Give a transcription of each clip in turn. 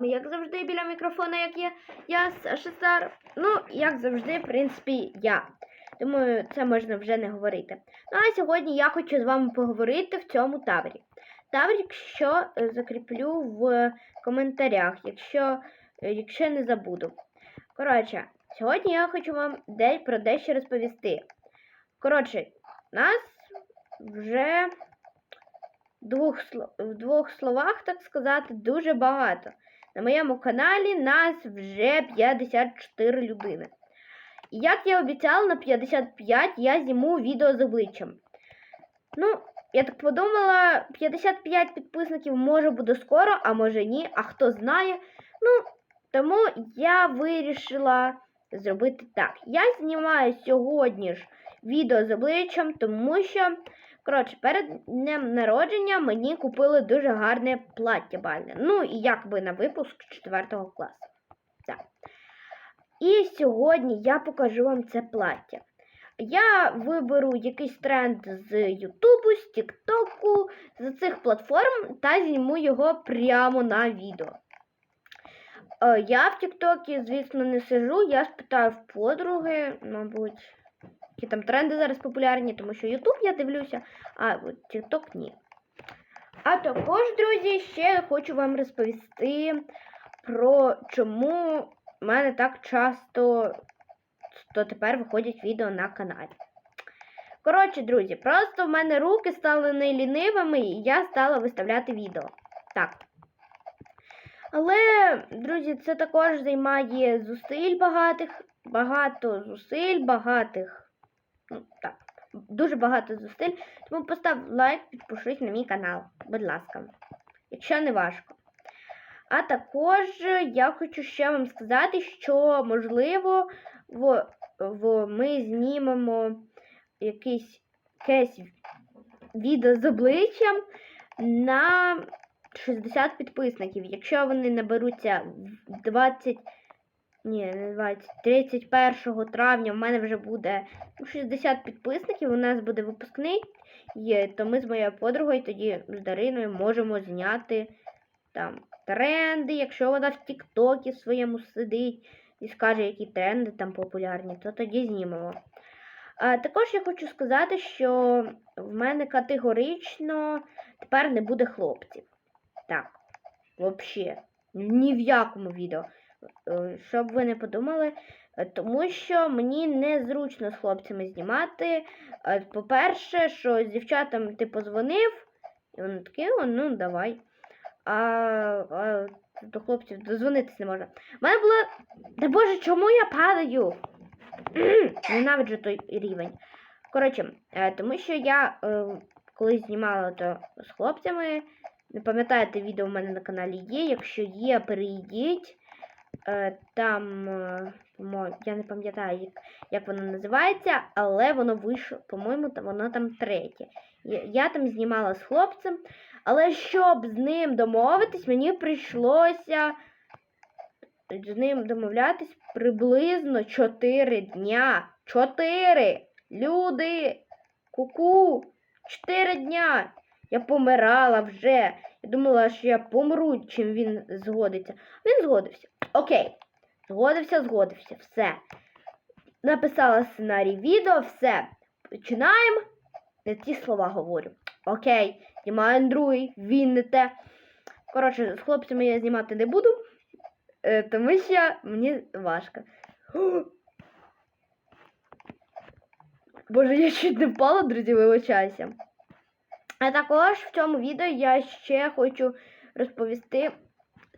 Як завжди, біля мікрофона, як є я, Саша Стар. Ну, як завжди, в принципі, я. Думаю, це можна вже не говорити. Ну, а сьогодні я хочу з вами поговорити в цьому таборі. Табір, якщо е, закріплю в коментарях, якщо, е, якщо не забуду. Коротше, сьогодні я хочу вам де, про дещо розповісти. Коротше, нас вже в двох словах, так сказати, дуже багато. На моєму каналі нас вже 54 людини. Як я обіцяла, на 55 я зніму відео з обличчям. Ну, я так подумала, 55 підписників може буде скоро, а може ні, а хто знає. Ну, тому я вирішила зробити так. Я знімаю сьогодні ж відео з обличчям, тому що, коротше, перед днем народження мені купили дуже гарне плаття бальне. Ну, і якби на випуск 4 класу. Так. І сьогодні я покажу вам це плаття. Я виберу якийсь тренд з Ютубу, з Тіктоку, з цих платформ та зніму його прямо на відео. Е, Я в Тіктокі, звісно, не сижу, я спитаю в подруги, мабуть, які там тренди зараз популярні, тому що Ютуб я дивлюся, а Тікток ні. А також, друзі, ще хочу вам розповісти про чому в мене так часто то тепер виходять відео на каналі. Коротше, друзі, просто в мене руки стали не лінивими, і я стала виставляти відео. Так. Але, друзі, це також займає зусиль багатих, багато зусиль, багатих. Ну, так, дуже багато зусиль. Тому постав лайк, підпишись на мій канал, будь ласка. Якщо не важко. А також я хочу ще вам сказати, що можливо в, в, ми знімемо якийсь якесь відео з обличчям на 60 підписників. Якщо вони наберуться в 20. Ні, не 20, 31 травня в мене вже буде ну, 60 підписників, у нас буде випускний, і, то ми з моєю подругою тоді з Дариною можемо зняти там тренди, якщо вона в Тіктокі своєму сидить і скаже, які тренди там популярні, то тоді знімемо. А, також я хочу сказати, що в мене категорично тепер не буде хлопців. Так, взагалі, ні в якому відео. Е, Щоб ви не подумали, е, тому що мені незручно з хлопцями знімати. Е, По-перше, що з дівчатами ти позвонив, і вони такі, «О, ну давай. А, а до хлопців дозвонитись не можна. У мене було. Да боже, чому я падаю? Ненавиджу той рівень. Коротше, тому що я колись знімала то з хлопцями. Не пам'ятаєте, відео в мене на каналі є. Якщо є, перейдіть. Е, Там, е, я не пам'ятаю, як, як воно називається, але воно вийшло, по-моєму, воно там третє. Я, там знімала з хлопцем, але щоб з ним домовитись, мені прийшлося з ним домовлятись приблизно 4 дня. 4! Люди! Ку-ку! 4 дня! Я помирала вже. Я думала, що я помру, чим він згодиться. Він згодився. Окей. Згодився, згодився. Все. Написала сценарій відео, все. Починаємо. Не ті слова говорю. Окей, знімаю другий, він не те. Коротше, з хлопцями я знімати не буду, е, тому що мені важко. Боже, я чуть не впала, друзі, вибачаюся. А також в цьому відео я ще хочу розповісти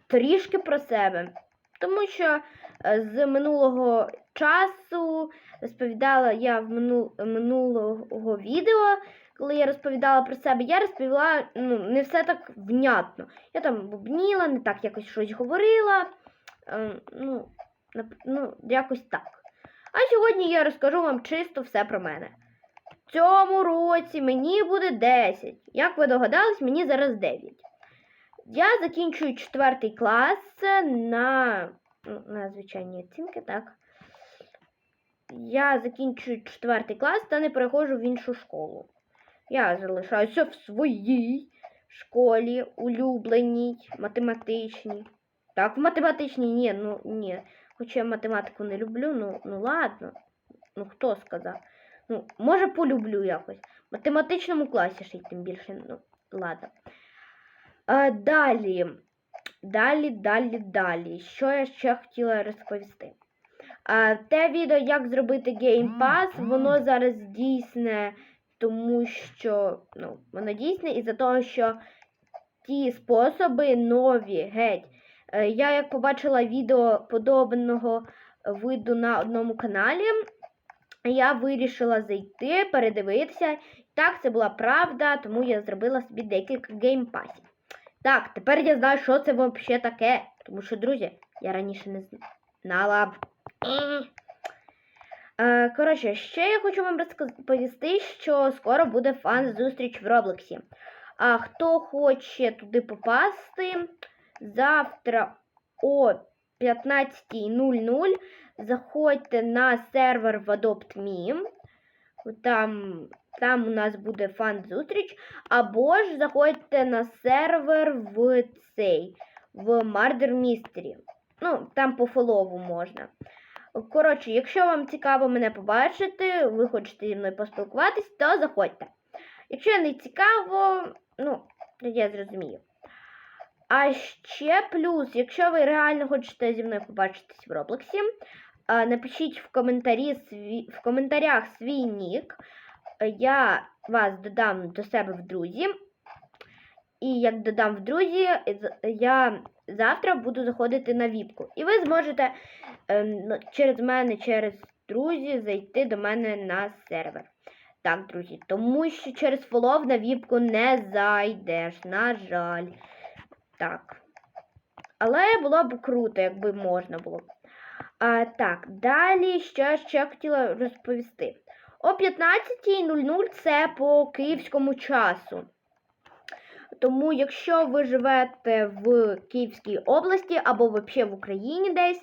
трішки про себе. Тому що е, з минулого часу розповідала я в мину, минулого відео, коли я розповідала про себе, я розповіла ну, не все так внятно. Я там бубніла, не так якось щось говорила. Е, ну, ну, якось так. А сьогодні я розкажу вам чисто все про мене. В цьому році мені буде 10. Як ви догадались, мені зараз 9. Я закінчую 4 клас на, ну, на звичайні оцінки, так. Я закінчую 4 клас та не переходжу в іншу школу. Я залишаюся в своїй школі, улюбленій, математичній. Так, в математичній ні, ну ні. Хоча я математику не люблю, ну, ну ладно. Ну хто сказав? Ну, може полюблю якось. В математичному класі ще й тим більше, ну, ладно. А, далі. Далі, далі, далі. Що я ще хотіла розповісти? А, те відео, як зробити Game Pass, воно зараз дійсне, тому що ну, воно дійсне із-за того, що ті способи нові, геть. Е, Я як побачила відео подобного виду на одному каналі, я вирішила зайти, передивитися. Так, це була правда, тому я зробила собі декілька геймпасів. Так, тепер я знаю, що це взагалі таке. Тому що, друзі, я раніше не знала. Е. Коротше, ще я хочу вам розповісти, що скоро буде фан-зустріч в Роблоксі. А хто хоче туди попасти, завтра о 15.00 заходьте на сервер в Adopt.me. Там, там у нас буде фан-зустріч. Або ж заходьте на сервер в цей, в Murder Mystery. Ну, там по фолову можна. Коротше, якщо вам цікаво мене побачити, ви хочете зі мною поспілкуватись, то заходьте. Якщо не цікаво, ну, я зрозумію. А ще плюс, якщо ви реально хочете зі мною побачитись в Роблоксі, напишіть в, коментарі в коментарях свій нік. Я вас додам до себе в друзі. І як додам в друзі, я завтра буду заходити на віпку. І ви зможете ем, через мене, через друзі, зайти до мене на сервер. Так, друзі, тому що через фолов на віпку не зайдеш, на жаль. Так. Але було б круто, якби можна було. А, так, далі що я ще хотіла розповісти. О 15.00 це по київському часу. Тому, якщо ви живете в Київській області або взагалі в Україні десь,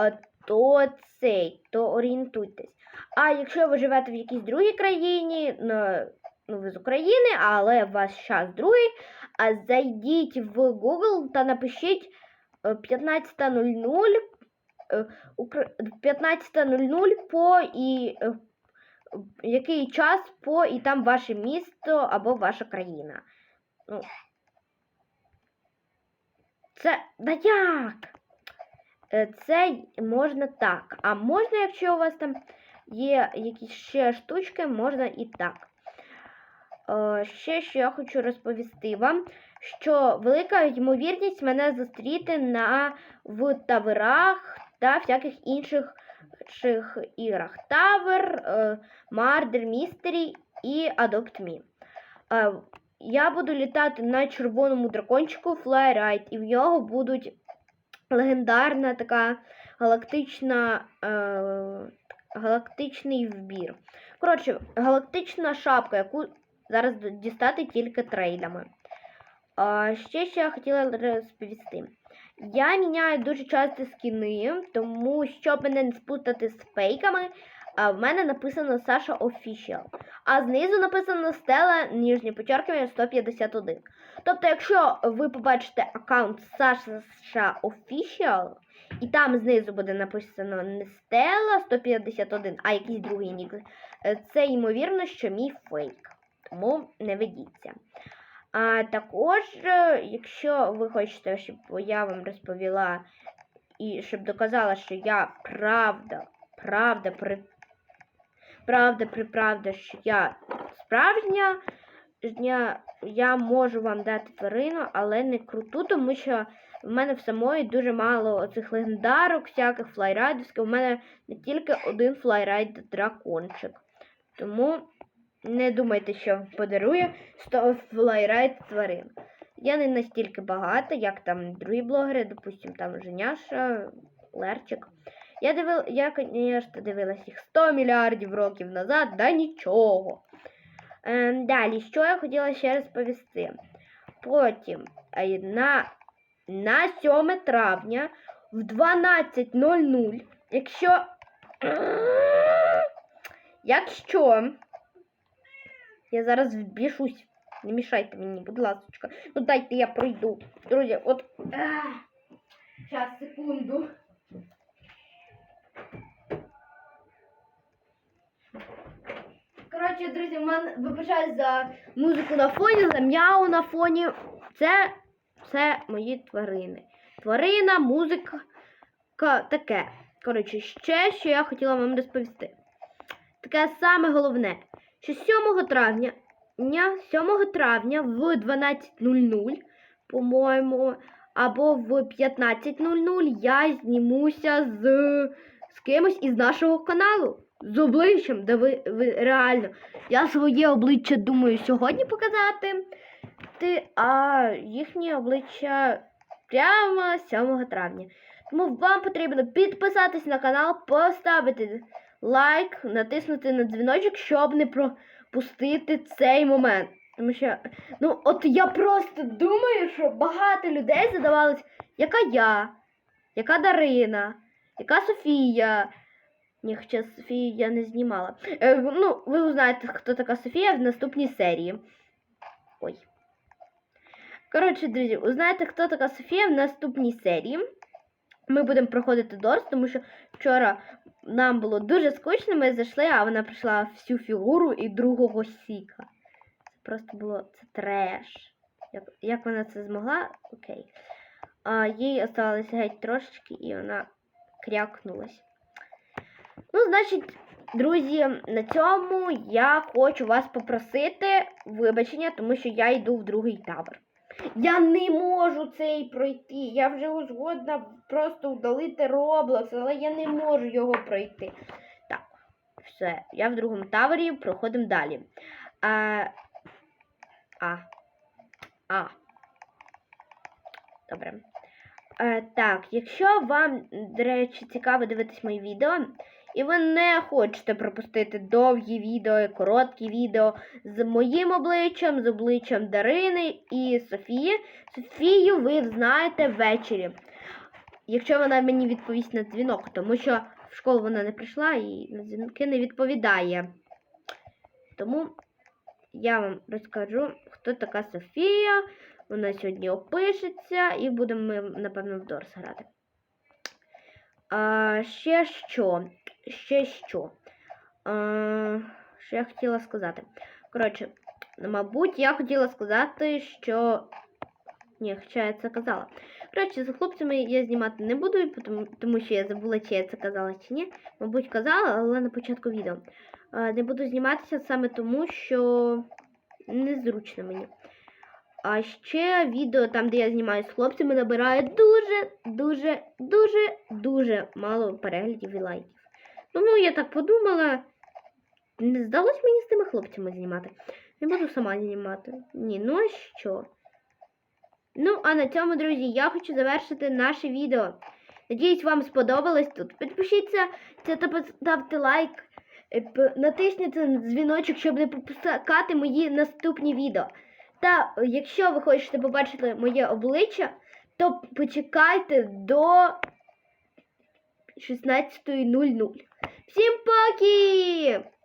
е, то цей, то орієнтуйтесь. А якщо ви живете в якійсь другій країні, ну, ви з України, але у вас час другий, а зайдіть в Google та напишіть е, 15.00 е, 15.00 по і е, який час по і там ваше місто або ваша країна. Ну, це да як? Е, Це можна так. А можна, якщо у вас там є якісь ще штучки, можна і так. Е, Ще що я хочу розповісти вам, що велика ймовірність мене зустріти на в таверах та всяких інших інших іграх. Тавер, е, Murder Mystery і Me. Е, Я буду літати на червоному дракончику Flyride, і в нього будуть легендарна така галактична, е, галактичний вбір. Коротше, галактична шапка, яку зараз дістати тільки трейдами. А, ще що я хотіла розповісти. Я міняю дуже часто скіни, тому щоб мене не спутати з фейками, в мене написано Саша Official. А знизу написано Стела нижнє почеркування 151. Тобто, якщо ви побачите аккаунт Саша Official, і там знизу буде написано не Стела 151, а якийсь другий нік, е, це ймовірно, що мій фейк. Тому не ведіться. А також, е, якщо ви хочете, щоб я вам розповіла і щоб доказала, що я правда, правда, при правда, приправда, що я справжня, я, я можу вам дати тварину, але не круту, тому що в мене в самої дуже мало цих легендарок, всяких флайрайдерських. У мене не тільки один флайрайд дракончик. Тому не думайте, що подарую 100 флайрайд тварин. Я не настільки багата, як там другі блогери, допустим, там Женяша, Лерчик. Я дивила, я, звісно, дивилась їх 100 мільярдів років назад, да нічого. Ем, далі, що я хотіла ще розповісти. Потім е, на, на 7 травня в 12.00, якщо. Якщо я зараз вбішусь. Не мішайте мені, будь ласка. Ну дайте я пройду. Друзі, от. Зараз, секунду. Коротше, друзі, в мене вибачаю за музику на фоні, за м'яу на фоні. Це все мої тварини. Тварина, музика, таке. Коротше, ще що я хотіла вам розповісти. Таке саме головне, що 7 травня, дня 7 травня в 12.00, по-моєму, або в 15.00 я знімуся з, з кимось із нашого каналу. З обличчям, де ви, ви реально. Я своє обличчя думаю сьогодні показати, ти, а їхнє обличчя прямо 7 травня. Тому вам потрібно підписатись на канал, поставити лайк, натиснути на дзвіночок, щоб не пропустити цей момент. Тому що, ну, от я просто думаю, що багато людей задавалось, яка я, яка Дарина, яка Софія. Ні, хоча Софію я не знімала. Е, ну, ви узнаєте, хто така Софія в наступній серії. Ой. Коротше, друзі, узнаєте, хто така Софія в наступній серії. Ми будемо проходити Дорс, тому що вчора нам було дуже скучно, ми зайшли, а вона прийшла всю фігуру і другого сіка. Це просто було це треш. Як, як вона це змогла? Окей. А їй осталося геть трошечки, і вона крякнулась. Ну, значить, друзі, на цьому я хочу вас попросити вибачення, тому що я йду в другий табор. Я не можу цей пройти. Я вже згодна просто удалити Roblox, але я не можу його пройти. Так, все, я в другому таборі, проходимо далі. А. А. А. Добре. Е, так, якщо вам, до речі, цікаво дивитись мої відео, і ви не хочете пропустити довгі відео, і короткі відео з моїм обличчям, з обличчям Дарини і Софії. Софію ви знаєте ввечері. Якщо вона мені відповість на дзвінок, тому що в школу вона не прийшла і на дзвінки не відповідає. Тому я вам розкажу, хто така Софія. Вона сьогодні опишеться і будемо ми, напевно, в Дорс грати. А, ще що? Ще що? А, що я хотіла сказати? Коротше, мабуть, я хотіла сказати, що. Ні, хоча я це казала. Коротше, з хлопцями я знімати не буду, тому, тому що я забула, чи я це казала чи ні. Мабуть, казала, але на початку відео. Не буду зніматися саме тому, що незручно мені. А ще відео там, де я знімаю з хлопцями, набирає дуже, дуже, дуже, дуже мало переглядів і лайків. Тому я так подумала, не здалось мені з тими хлопцями знімати. Не буду сама знімати. Ні, ну а що? Ну, а на цьому, друзі, я хочу завершити наше відео. Надіюсь, вам сподобалось тут. Підпишіться та поставте лайк. е, Натисніть на дзвіночок, щоб не пропускати мої наступні відео. Та якщо ви хочете побачити моє обличчя, то почекайте до 16.00. Всім поки!